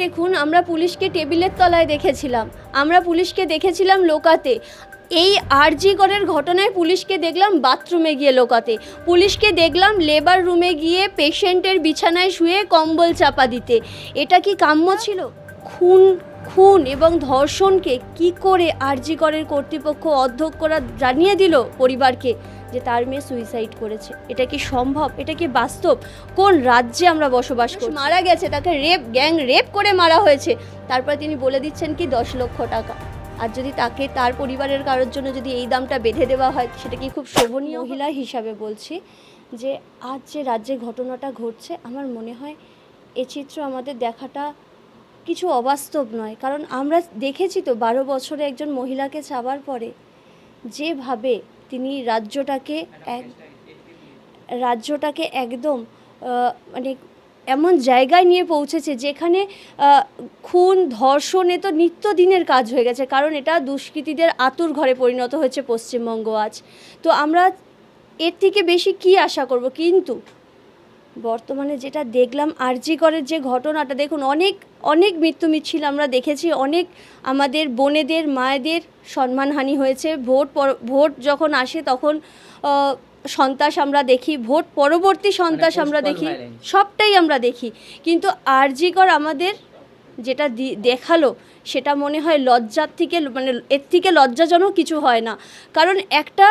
দেখুন, আমরা পুলিশকে টেবিলের তলায় দেখেছিলাম। আমরা পুলিশকে দেখেছিলাম লোকাতে। এই আরজিগড়ের ঘটনায় পুলিশকে দেখলাম বাথরুমে গিয়ে লোকাতে। পুলিশকে দেখলাম লেবার রুমে গিয়ে পেশেন্টের বিছানায় শুয়ে কম্বল চাপা দিতে। এটা কি কাম্য ছিল? খুন খুন এবং ধর্ষণকে কি করে আরজিগড়ের কর্তৃপক্ষ অধ্যক্ষরা জানিয়ে দিল পরিবারকে? যে তার মেয়ে সুইসাইড করেছে। এটা কি সম্ভব? এটা কি বাস্তব? কোন রাজ্যে আমরা বসবাস করি মারা গেছে তাকে রেপ গ্যাং রেপ করে মারা হয়েছে। তারপর তিনি বলে দিচ্ছেন কি দশ লক্ষ টাকা। আর যদি তাকে তার পরিবারের কারোর জন্য যদি এই দামটা বেঁধে দেওয়া হয় সেটা কি খুব শোভনীয়? মহিলা হিসাবে বলছি যে আজ যে রাজ্যে ঘটনাটা ঘটছে আমার মনে হয় এ চিত্র আমাদের দেখাটা কিছু অবাস্তব নয়। কারণ আমরা দেখেছি তো বারো বছরে একজন মহিলাকে চাবার পরে যেভাবে তিনি রাজ্যটাকে এক, রাজ্যটাকে একদম মানে এমন জায়গায় নিয়ে পৌঁছেছে যেখানে খুন, ধর্ষণে তো নিত্যদিনের কাজ হয়ে গেছে। কারণ এটা দুষ্কৃতীদের আতুর ঘরে পরিণত হয়েছে পশ্চিমবঙ্গ আজ। তো আমরা এর থেকে বেশি কি আশা করব? কিন্তু বর্তমানে যেটা দেখলাম আরজিকরের যে ঘটনাটা দেখুন অনেক অনেক মৃত্যু মিছিল আমরা দেখেছি অনেক আমাদের বোনেদের মায়েদের সম্মানহানি হয়েছে। ভোট ভোট যখন আসে তখন সন্ত্রাস আমরা দেখি ভোট পরবর্তী সন্ত্রাস আমরা দেখি সবটাই আমরা দেখি। কিন্তু আরজিকর আমাদের যেটা দেখাল সেটা মনে হয় লজ্জার থেকে মানে এর থেকে লজ্জাজনক কিছু হয় না। কারণ একটা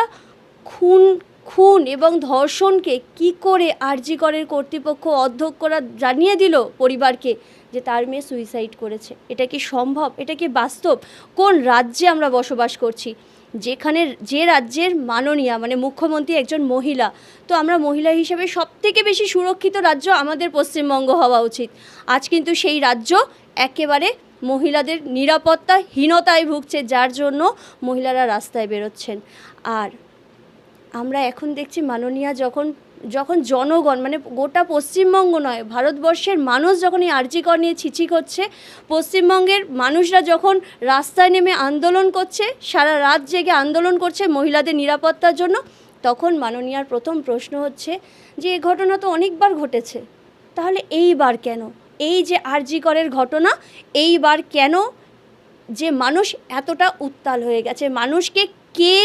খুন খুন এবং ধর্ষণকে কি করে আরজিকরের কর্তৃপক্ষ অধ্যক্ষরা জানিয়ে দিল পরিবারকে যে তার মেয়ে সুইসাইড করেছে? এটা কি সম্ভব? এটা কি বাস্তব? কোন রাজ্যে আমরা বসবাস করছি? যেখানে যে রাজ্যের মাননীয়া মানে মুখ্যমন্ত্রী একজন মহিলা, তো আমরা মহিলা হিসেবে সব থেকে বেশি সুরক্ষিত রাজ্য আমাদের পশ্চিমবঙ্গ হওয়া উচিত। আজ কিন্তু সেই রাজ্য একেবারে মহিলাদের নিরাপত্তাহীনতায় ভুগছে, যার জন্য মহিলারা রাস্তায় বেরোচ্ছেন। আর আমরা এখন দেখছি মাননীয়া যখন যখন জনগণ মানে গোটা পশ্চিমবঙ্গ নয়, ভারতবর্ষের মানুষ যখন এই আর্জিকর নিয়ে ছিচি করছে, পশ্চিমবঙ্গের মানুষরা যখন রাস্তায় নেমে আন্দোলন করছে, সারা রাত জেগে আন্দোলন করছে মহিলাদের নিরাপত্তার জন্য, তখন মাননীয়ার প্রথম প্রশ্ন হচ্ছে যে এই ঘটনা তো অনেকবার ঘটেছে, তাহলে এইবার কেন? এই যে আরজিকরের ঘটনা, এইবার কেন যে মানুষ এতটা উত্তাল হয়ে গেছে? মানুষকে কে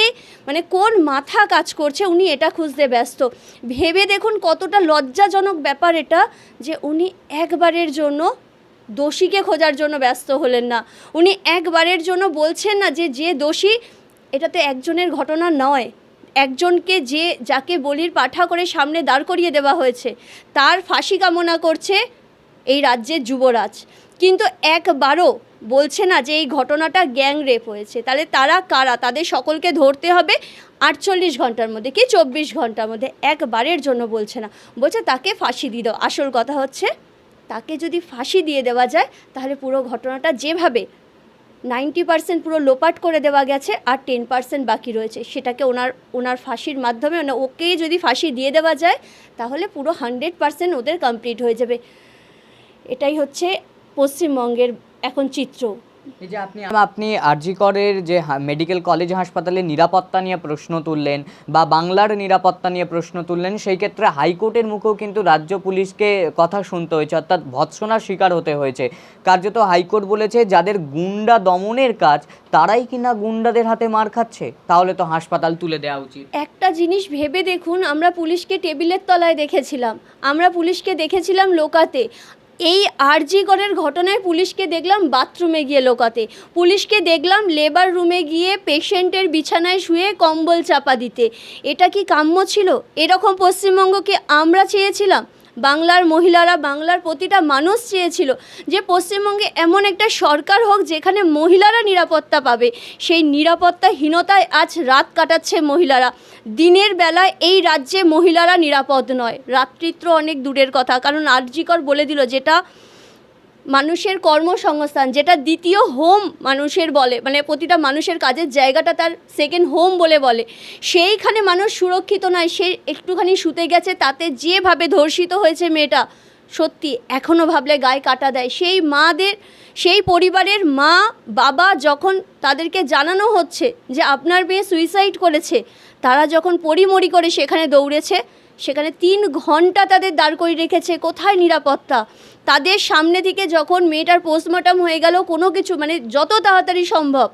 মানে কোন মাথা কাজ করছে, উনি এটা খুঁজতে ব্যস্ত। ভেবে দেখুন কতটা লজ্জাজনক ব্যাপার এটা, যে উনি একবারের জন্য দোষীকে খোঁজার জন্য ব্যস্ত হলেন না। উনি একবারের জন্য বলছেন না যে যে দোষী, এটা তো একজনের ঘটনা নয়। একজনকে যে, যাকে বলির পাঠা করে সামনে দাঁড় করিয়ে দেওয়া হয়েছে, তার ফাঁসি কামনা করছে এই রাজ্যের যুবরাজ। কিন্তু একবারও বলছে না যে এই ঘটনাটা গ্যাং রেপ হয়েছে। তাহলে তারা কারা? তাদের সকলকে ধরতে হবে আটচল্লিশ ঘণ্টার মধ্যে কি চব্বিশ ঘণ্টার মধ্যে? একবারের জন্য বলছে না। বলছে, তাকে ফাঁসি দিয়ে দাও। আসল কথা হচ্ছে, তাকে যদি ফাঁসি দিয়ে দেওয়া যায়, তাহলে পুরো ঘটনাটা যেভাবে নাইনটি পার্সেন্ট পুরো লোপাট করে দেওয়া গেছে আর টেন পার্সেন্ট বাকি রয়েছে, সেটাকে ওনার ওনার ফাঁসির মাধ্যমে মানে ওকে যদি ফাঁসি দিয়ে দেওয়া যায়, তাহলে পুরো হান্ড্রেড পার্সেন্ট ওদের কমপ্লিট হয়ে যাবে। এটাই হচ্ছে পশ্চিমবঙ্গের এখন চিত্র। এই যে আপনি আপনি আরজিকরের যে মেডিকেল কলেজ হাসপাতালে নিরাপত্তা নিয়ে প্রশ্ন তুললেন বা বাংলার নিরাপত্তা নিয়ে প্রশ্ন তুললেন সেই ক্ষেত্রে হাইকোর্টের মুখেও কিন্তু রাজ্য পুলিশকে কথা শুনতে হয়েছে অর্থাৎ ভৎসনার শিকার হতে হয়েছে। কার্যত হাইকোর্ট বলেছে যাদের গুন্ডা দমনের কাজ তারাই কিনা গুন্ডাদের হাতে মার খাচ্ছে? তাহলে তো হাসপাতাল তুলে দেওয়া উচিত। একটা জিনিস ভেবে দেখুন আমরা পুলিশকে টেবিলের তলায় দেখেছিলাম। আমরা পুলিশকে দেখেছিলাম লোকাতে। এই আরজিগড়ের ঘটনায় পুলিশকে দেখলাম বাথরুমে গিয়ে লোকাতে। পুলিশকে দেখলাম লেবার রুমে গিয়ে পেশেন্টের বিছানায় শুয়ে কম্বল চাপা দিতে। এটা কি কাম্য ছিল? এরকম পশ্চিমবঙ্গকে আমরা চেয়েছিলাম? বাংলার মহিলারা বাংলার প্রতিটা মানুষ চেয়েছিল যে পশ্চিমবঙ্গে এমন একটা সরকার হোক যেখানে মহিলারা নিরাপত্তা পাবে। সেই নিরাপত্তাহীনতায় আজ রাত কাটাচ্ছে মহিলারা। দিনের বেলায় এই রাজ্যে মহিলারা নিরাপদ নয়। রাত্রিত্র অনেক দূরের কথা, কারণ আরজিকর বলে দিল, যেটা মানুষের কর্মসংস্থান, যেটা দ্বিতীয় হোম মানুষের বলে মানে প্রতিটা মানুষের কাজের জায়গাটা তার সেকেন্ড হোম বলে বলে। সেইখানে মানুষ সুরক্ষিত নয়, সে একটুখানি শুতে গেছে, তাতে যেভাবে ধর্ষিত হয়েছে মেয়েটা, সত্যি এখনও ভাবলে গায়ে কাটা দেয়। সেই মাদের, সেই পরিবারের মা, বাবা যখন তাদেরকে জানানো হচ্ছে যে আপনার মেয়ে সুইসাইড করেছে, তারা যখন পরিমরি করে সেখানে দৌড়েছে, সেখানে তিন ঘণ্টা তাদের দাঁড় করিয়ে রেখেছে, কোথায় নিরাপত্তা? তাদের সামনে থেকে যখন মেয়েটার পোস্টমর্টম হয়ে গেল, কোনো কিছু মানে যত তাড়াতাড়ি সম্ভব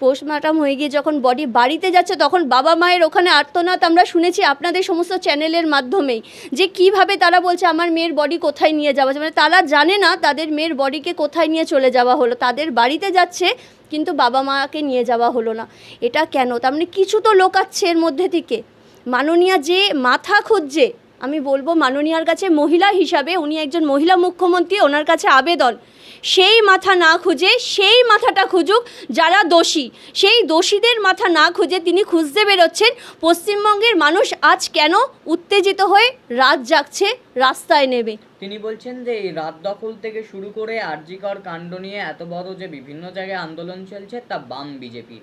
পোস্টমর্টম হয়ে গিয়ে যখন বডি বাড়িতে যাচ্ছে, তখন বাবা মায়ের ওখানে আর্তনাদ আমরা শুনেছি আপনাদের সমস্ত চ্যানেলের মাধ্যমেই, যে কীভাবে তারা বলছে, আমার মেয়ের বডি কোথায় নিয়ে যাওয়া যাবে? মানে তারা জানে না তাদের মেয়ের বডিকে কোথায় নিয়ে চলে যাওয়া হলো। তাদের বাড়িতে যাচ্ছে, কিন্তু বাবা মাকে নিয়ে যাওয়া হলো না। এটা কেন? তার মানে কিছু তো লোকাচ্ছে এর মধ্যে থেকে। মাননীয়া যে মাথা খুঁজছে আমি বলব মাননীয়ার কাছে মহিলা হিসাবে উনি একজন মহিলা মুখ্যমন্ত্রী, ওনার কাছে আবেদন। সেই মাথা না খুঁজে, সেই মাথাটা খুঁজুক যারা দোষী। সেই দোষীদের মাথা না খুঁজে তিনি খুঁজতে বেরোচ্ছেন। পশ্চিমবঙ্গের মানুষ আজ কেন উত্তেজিত হয়ে রাত জাগছে, রাস্তায় নেবে তিনি বলছেন যে, এই রাত দখল থেকে শুরু করে আরজিকর কাণ্ড নিয়ে এত বড় যে বিভিন্ন জায়গায় আন্দোলন চলছে, তা বাম বিজেপি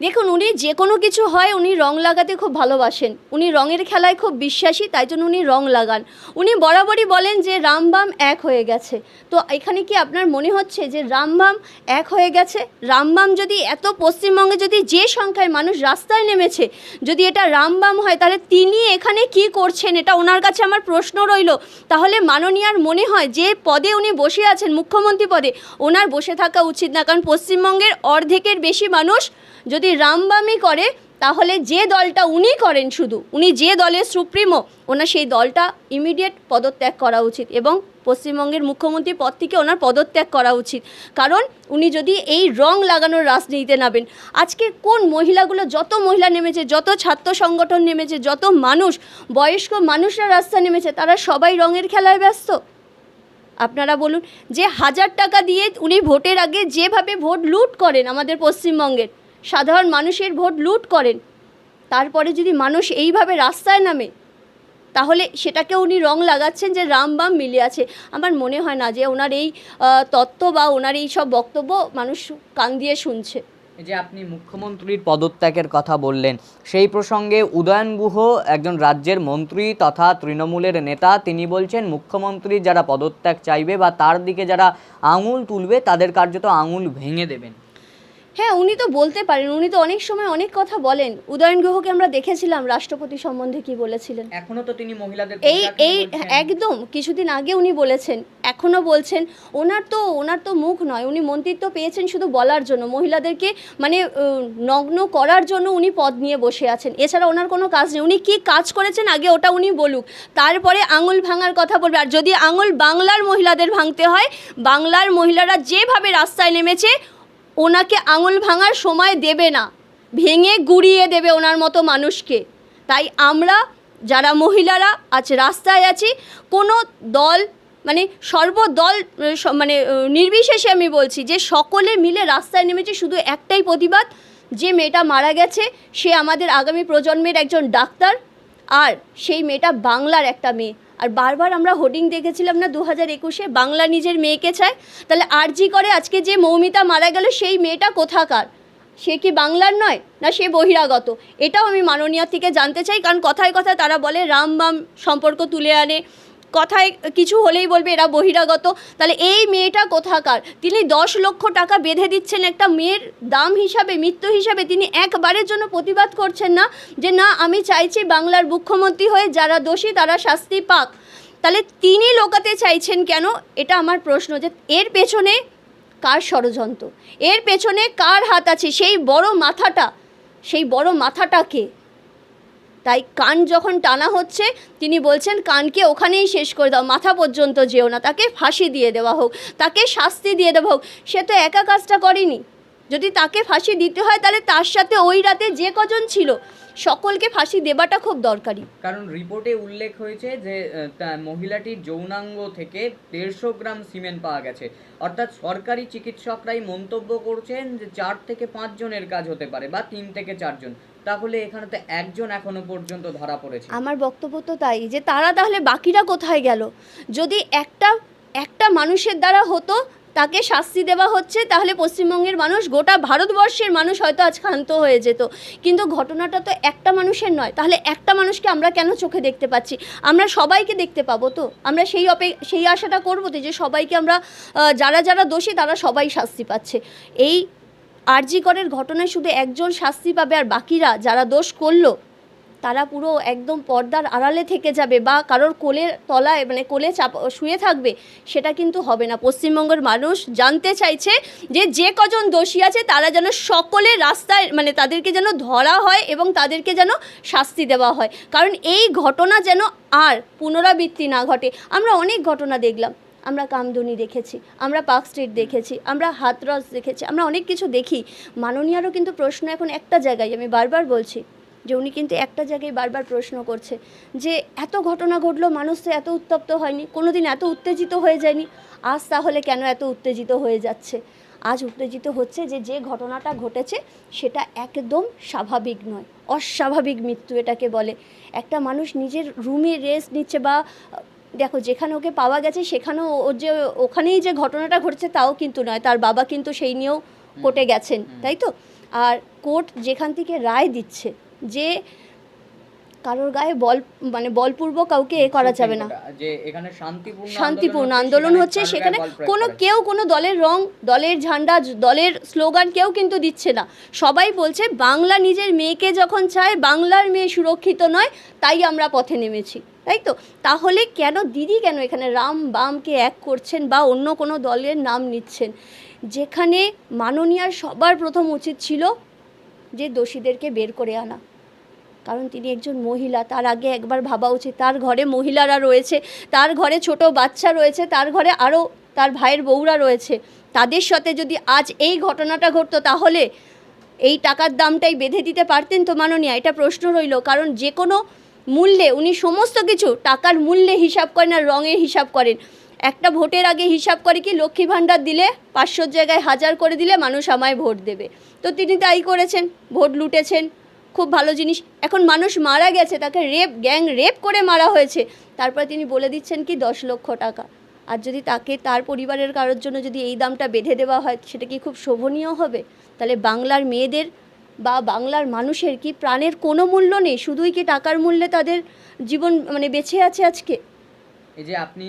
দেখুন, উনি যে কোনো কিছু হয় উনি রং লাগাতে খুব ভালোবাসেন। উনি রঙের খেলায় খুব বিশ্বাসী, তাই জন্য উনি রং লাগান। উনি বরাবরই বলেন যে রামবাম এক হয়ে গেছে। তো এখানে কি আপনার মনে হচ্ছে যে রামবাম এক হয়ে গেছে? রামবাম যদি এত পশ্চিমবঙ্গে যদি যে সংখ্যায় মানুষ রাস্তায় নেমেছে, যদি এটা রামবাম হয়, তাহলে তিনি এখানে কি করছেন? এটা ওনার কাছে আমার প্রশ্ন রইল। তাহলে মাননীয়ার মনে হয় যে, পদে উনি বসে আছেন, মুখ্যমন্ত্রী পদে, ওনার বসে থাকা উচিত না। কারণ পশ্চিমবঙ্গের অর্ধেকের বেশি মানুষ যদি রামবামই করে, তাহলে যে দলটা উনি করেন শুধু, উনি যে দলের সুপ্রিমো, ওনার সেই দলটা ইমিডিয়েট পদত্যাগ করা উচিত এবং পশ্চিমবঙ্গের মুখ্যমন্ত্রী পদ থেকে ওনার পদত্যাগ করা উচিত। কারণ উনি যদি এই রং লাগানোর রাজনীতিতে নামেন, আজকে কোন মহিলাগুলো যত মহিলা নেমেছে, যত ছাত্র সংগঠন নেমেছে, যত মানুষ, বয়স্ক মানুষরা রাস্তা নেমেছে, তারা সবাই রঙের খেলায় ব্যস্ত। আপনারা বলুন, যে হাজার টাকা দিয়ে উনি ভোটের আগে যেভাবে ভোট লুট করেন আমাদের পশ্চিমবঙ্গের সাধারণ মানুষের ভোট লুট করেন। তারপরে যদি মানুষ এইভাবে রাস্তায় নামে, তাহলে সেটাকে উনি রং লাগাচ্ছেন যে রাম বাম মিলে আছে। আমার মনে হয় না যে ওনার এই তত্ত্ব বা ওনার এই সব বক্তব্য মানুষ কান দিয়ে শুনছে। যে আপনি মুখ্যমন্ত্রীর পদত্যাগের কথা বললেন, সেই প্রসঙ্গে উদয়ন গুহ, একজন রাজ্যের মন্ত্রী তথা তৃণমূলের নেতা, তিনি বলছেন, মুখ্যমন্ত্রী যারা পদত্যাগ চাইবে বা তার দিকে যারা আঙুল তুলবে, তাদের কার্যত আঙুল ভেঙে দেবেন। হ্যাঁ উনি তো বলতে পারেন উনি তো অনেক সময় অনেক কথা বলেন। উদয়ন গ্রহকে আমরা দেখেছিলাম রাষ্ট্রপতি সম্বন্ধে কি বলেছিলেন। এখনও তো তিনি মহিলাদের এই এই একদম কিছুদিন আগে উনি বলেছেন এখনও বলছেন ওনার তো ওনার তো মুখ নয় উনি মন্ত্রিত্ব পেয়েছেন শুধু বলার জন্য মহিলাদেরকে মানে নগ্ন করার জন্য উনি পদ নিয়ে বসে আছেন। এছাড়া ওনার কোনো কাজ নেই উনি কি কাজ করেছেন আগে ওটা উনি বলুক। তারপরে আঙুল ভাঙার কথা বলবে আর যদি আঙুল বাংলার মহিলাদের ভাঙতে হয় বাংলার মহিলারা যেভাবে রাস্তায় নেমেছে ওনাকে আঙুল ভাঙার সময় দেবে না, ভেঙে গুড়িয়ে দেবে ওনার মতো মানুষকে। তাই আমরা যারা মহিলারা আজ রাস্তায় আছি, কোনো দল মানে সর্বদল মানে নির্বিশেষে আমি বলছি যে সকলে মিলে রাস্তায় নেমেছে শুধু একটাই প্রতিবাদ, যে মেয়েটা মারা গেছে, সে আমাদের আগামী প্রজন্মের একজন ডাক্তার, আর সেই মেয়েটা বাংলার একটা মেয়ে। আর বারবার আমরা হোর্ডিং দেখেছিলাম না দু হাজার একুশে, বাংলা নিজের মেয়েকে চায়, তাহলে আরজি করে আজকে যে মৌমিতা মারা গেল, সেই মেয়েটা কোথাকার? সে কি বাংলার নয়, না সে বহিরাগত? এটাও আমি মাননীয় থেকে জানতে চাই, কারণ কথায় কথায় তারা বলে, রাম বাম সম্পর্ক তুলে আনে কথায় কিছু হলেই বলবে এরা বহিরাগত। তাহলে এই মেয়েটা কোথাকার? তিনি দশ লক্ষ টাকা বেঁধে দিচ্ছেন একটা মেয়ের দাম হিসাবে, মৃত্যু হিসাবে। তিনি একবারের জন্য প্রতিবাদ করছেন না যে, না, আমি চাইছি বাংলার মুখ্যমন্ত্রী হয়ে যারা দোষী তারা শাস্তি পাক। তাহলে তিনি লোকাতে চাইছেন কেন? এটা আমার প্রশ্ন যে, এর পেছনে কার ষড়যন্ত্র? এর পেছনে কার হাত আছে? সেই বড় মাথাটা, সেই বড় মাথাটাকে তাই কান যখন টানা হচ্ছে, তিনি বলছেন, কানকে ওখানেই শেষ করে দাও, মাথা পর্যন্ত যেও না, তাকে ফাঁসি দিয়ে দেওয়া হোক, তাকে শাস্তি দিয়ে দেওয়া হোক। সে তো একা কাজটা করেনি। যদি তাকে ফাঁসি দিতে হয়, তাহলে তার সাথে ওই রাতে যে কজন ছিল, সকলকে ফাঁসি দেওয়াটা খুব দরকারি। কারণ রিপোর্টে উল্লেখ হয়েছে যে মহিলাটির যৌনাঙ্গ থেকে দেড়শো গ্রাম সিমেন্ট পাওয়া গেছে। অর্থাৎ সরকারি চিকিৎসকরাই মন্তব্য করছেন যে, চার থেকে পাঁচ জনের কাজ হতে পারে বা তিন থেকে চারজন। তাহলে এখানে তো একজন এখনও পর্যন্ত ধরা পড়েছে। আমার বক্তব্য তো তাই, যে তারা তাহলে বাকিরা কোথায় গেল? যদি একটা একটা মানুষের দ্বারা হতো, তাকে শাস্তি দেওয়া হচ্ছে, তাহলে পশ্চিমবঙ্গের মানুষ, গোটা ভারতবর্ষের মানুষ হয়তো আজ ক্ষান্ত হয়ে যেত। কিন্তু ঘটনাটা তো একটা মানুষের নয়, তাহলে একটা মানুষকে আমরা কেন চোখে দেখতে পাচ্ছি? আমরা সবাইকে দেখতে পাবো তো? আমরা সেই অপে, সেই আশাটা করব তো যে সবাইকে আমরা যারা যারা দোষী, তারা সবাই শাস্তি পাচ্ছে। এই আরজি করের ঘটনায় শুধু একজন শাস্তি পাবে আর বাকিরা যারা দোষ করল, তারা পুরো একদম পর্দার আড়ালে থেকে যাবে বা কারোর কোলের তলায় মানে কোলে চাপ, শুয়ে থাকবে, সেটা কিন্তু হবে না। পশ্চিমবঙ্গের মানুষ জানতে চাইছে যে যে কজন দোষী আছে, তারা যেন সকলে রাস্তায় মানে তাদেরকে যেন ধরা হয় এবং তাদেরকে যেন শাস্তি দেওয়া হয়। কারণ এই ঘটনা যেন আর পুনরাবৃত্তি না ঘটে। আমরা অনেক ঘটনা দেখলাম। আমরা কামদুনি দেখেছি, আমরা পার্ক স্ট্রিট দেখেছি, আমরা হাতরস দেখেছি, আমরা অনেক কিছু দেখি। মাননীয়ারও কিন্তু প্রশ্ন এখন একটা জায়গায়, আমি বারবার বলছি যে উনি কিন্তু একটা জায়গায় বারবার প্রশ্ন করছে যে এত ঘটনা ঘটলো, মানুষ তো এত উত্তপ্ত হয়নি, কোনোদিন এত উত্তেজিত হয়ে যায়নি, আজ তাহলে কেন এত উত্তেজিত হয়ে যাচ্ছে? আজ উত্তেজিত হচ্ছে যে যে ঘটনাটা ঘটেছে সেটা একদম স্বাভাবিক নয়, অস্বাভাবিক মৃত্যু এটাকে বলে। একটা মানুষ নিজের রুমে রেস্ট নিচ্ছে বা দেখো যেখানে ওকে পাওয়া গেছে সেখানেও ওর যে ওখানেই যে ঘটনাটা ঘটছে তাও কিন্তু নয়। তার বাবা কিন্তু সেই নিয়েও কোর্টে গেছেন তাই তো? আর কোর্ট যেখান থেকে রায় দিচ্ছে যে কারোর গায়ে বল মানে বলপূর্বক কাউকে এ করা যাবে না। যে এখানে শান্তিপূর্ণ শান্তিপূর্ণ আন্দোলন হচ্ছে সেখানে কোনো কেউ কোনো দলের রং দলের ঝান্ডা দলের স্লোগান কেউ কিন্তু দিচ্ছে না। সবাই বলছে বাংলা নিজের মেয়েকে যখন চায় বাংলার মেয়ে সুরক্ষিত নয় তাই আমরা পথে নেমেছি। তাই তো তাহলে কেন দিদি কেন এখানে রাম বামকে এক করছেন বা অন্য কোনো দলের নাম নিচ্ছেন? যেখানে মাননীয়ার সবার প্রথম উচিত ছিল যে দোষীদেরকে বের করে আনা। কারণ তিনি একজন মহিলা, তার আগে একবার ভাবা উচিত, তার ঘরে মহিলারা রয়েছে, তার ঘরে ছোট বাচ্চা রয়েছে, তার ঘরে আরও তার ভাইয়ের বউরা রয়েছে। তাদের সাথে যদি আজ এই ঘটনাটা ঘটতো, তাহলে এই টাকার দামটাই বেঁধে দিতে পারতেন তো মাননীয়া? এটা প্রশ্ন রইল। কারণ যে কোনো মূল্যে, উনি সমস্ত কিছু, টাকার মূল্যে হিসাব করেন আর রঙের হিসাব করেন। একটা ভোটের আগে হিসাব করে কি, লক্ষ্মী ভাণ্ডার দিলে পাঁচশোর জায়গায় হাজার করে দিলে মানুষ আমায় ভোট দেবে। তো তিনি তাই করেছেন, ভোট লুটেছেন, খুব ভালো জিনিস। এখন মানুষ মারা গেছে, তাকে রেপ গ্যাং রেপ করে মারা হয়েছে। তারপর তিনি বলে দিচ্ছেন কি, দশ লক্ষ টাকা। আর যদি তাকে, তার পরিবারের কারোর জন্য যদি এই দামটা বেঁধে দেওয়া হয়, সেটা কি খুব শোভনীয় হবে? তাহলে বাংলার মেয়েদের বা বাংলার মানুষের কি প্রাণের কোনো মূল্য নেই? শুধুই কি টাকার মূল্যে তাদের জীবন মানে বেঁচে আছে আজকে? এই যে আপনি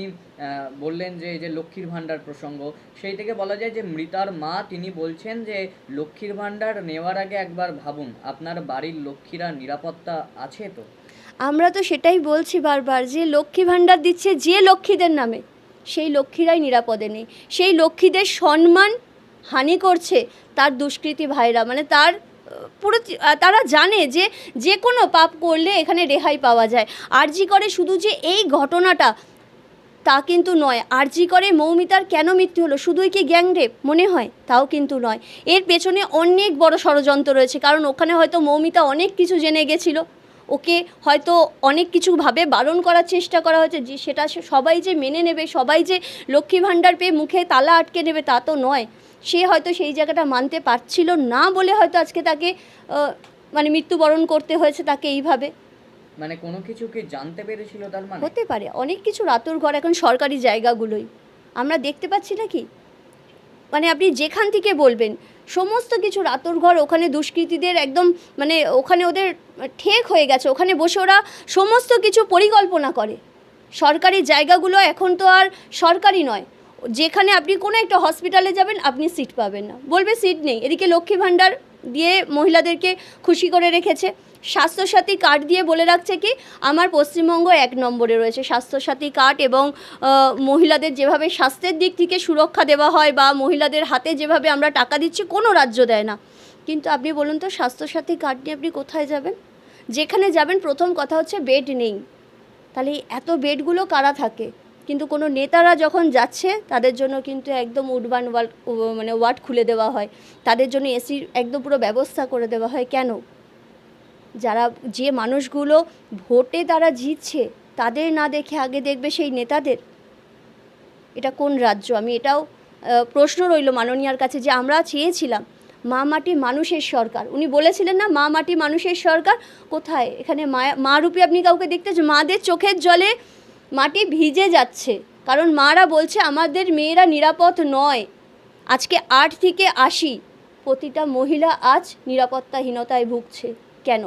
বললেন যে এই যে লক্ষ্মীর ভাণ্ডার প্রসঙ্গ সেই থেকে বলা যায় যে মৃতার মা তিনি বলছেন যে লক্ষ্মীর ভাণ্ডার নেওয়ার আগে একবার ভাবুন আপনার বাড়ির লক্ষ্মীরা নিরাপত্তা আছে তো? আমরা তো সেটাই বলছি বারবার যে লক্ষ্মী ভাণ্ডার দিচ্ছে যে লক্ষ্মীদের নামে সেই লক্ষ্মীরাই নিরাপদে নেই। সেই লক্ষ্মীদের সম্মান হানি করছে তার দুষ্কৃতী ভাইরা মানে তার পুরো তারা জানে যে যে কোনো পাপ করলে এখানে রেহাই পাওয়া যায়। আরজি করে শুধু যে এই ঘটনাটা তা কিন্তু নয়। আরজি করে মৌমিতার কেন মৃত্যু হলো? শুধুই কি গ্যাং রেপ মনে হয়? তাও কিন্তু নয়। এর পেছনে অনেক বড় ষড়যন্ত্র রয়েছে, কারণ ওখানে হয়তো মৌমিতা অনেক কিছু জেনে গেছিল। ওকে হয়তো অনেক কিছুভাবে বারণ করার চেষ্টা করা হয়েছে। যে সেটা সবাই যে মেনে নেবে, সবাই যে লক্ষ্মী ভাণ্ডার পেয়ে মুখে তালা আটকে নেবে তা তো নয়। সে হয়তো সেই জায়গাটা মানতে পারছিল না বলে হয়তো আজকে তাকে মানে মৃত্যুবরণ করতে হয়েছে তাকে এইভাবে। মানে কোনো কিছু কি জানতে পেরেছিল তার মানে? হতে পারে অনেক কিছু রাতুর ঘর এখন সরকারি জায়গাগুলোই। আমরা দেখতে পাচ্ছি না কি মানে আপনি যেখান থেকে বলবেন সমস্ত কিছু রাতুর ঘর ওখানে দুষ্কৃতীদের একদম মানে ওখানে ওদের ঠেক হয়ে গেছে ওখানে বসে ওরা সমস্ত কিছু পরিকল্পনা করে। সরকারি জায়গাগুলো এখন তো আর সরকারি নয় যেখানে আপনি কোনো একটা হসপিটালে যাবেন, আপনি সিট পাবেন না। বলবে সিট নেই। এদিকে লক্ষ্মী ভাণ্ডার দিয়ে মহিলাদেরকে খুশি করে রেখেছে। স্বাস্থ্যসাথী কার্ড দিয়ে বলে রাখছে কি, আমার পশ্চিমবঙ্গ এক নম্বরে রয়েছে। স্বাস্থ্যসাথী কার্ড এবং মহিলাদের যেভাবে স্বাস্থ্যের দিক থেকে সুরক্ষা দেওয়া হয় বা মহিলাদের হাতে যেভাবে আমরা টাকা দিচ্ছি, কোনো রাজ্য দেয় না। কিন্তু আপনি বলুন তো, স্বাস্থ্যসাথী কার্ড নিয়ে আপনি কোথায় যাবেন? যেখানে যাবেন, প্রথম কথা হচ্ছে বেড নেই। তাহলে এত বেডগুলো কারা থাকে? কিন্তু কোনো নেতারা যখন যাচ্ছে, তাদের জন্য কিন্তু একদম উডবান ওয়ার্ড মানে ওয়ার্ড খুলে দেওয়া হয়। তাদের জন্য এসির একদম পুরো ব্যবস্থা করে দেওয়া হয়। কেন? যারা, যে মানুষগুলো ভোটে তারা জিতছে, তাদের না দেখে আগে দেখবে সেই নেতাদের? এটা কোন রাজ্য? আমি এটাও প্রশ্ন রইল মাননীয়ার কাছে যে আমরা চেয়েছিলাম, মা মাটি মানুষের সরকার। উনি বলেছিলেন না, মা মাটি মানুষের সরকার? কোথায়? এখানে মা মা রূপে আপনি কাউকে দেখতে মাদের চোখের জলে মাটি ভিজে যাচ্ছে। কারণ মারা বলছে, আমাদের মেয়েরা নিরাপদ নয়। আজকে আট থেকে আশি প্রতিটা মহিলা আজ নিরাপত্তাহীনতায় ভুগছে। কেন?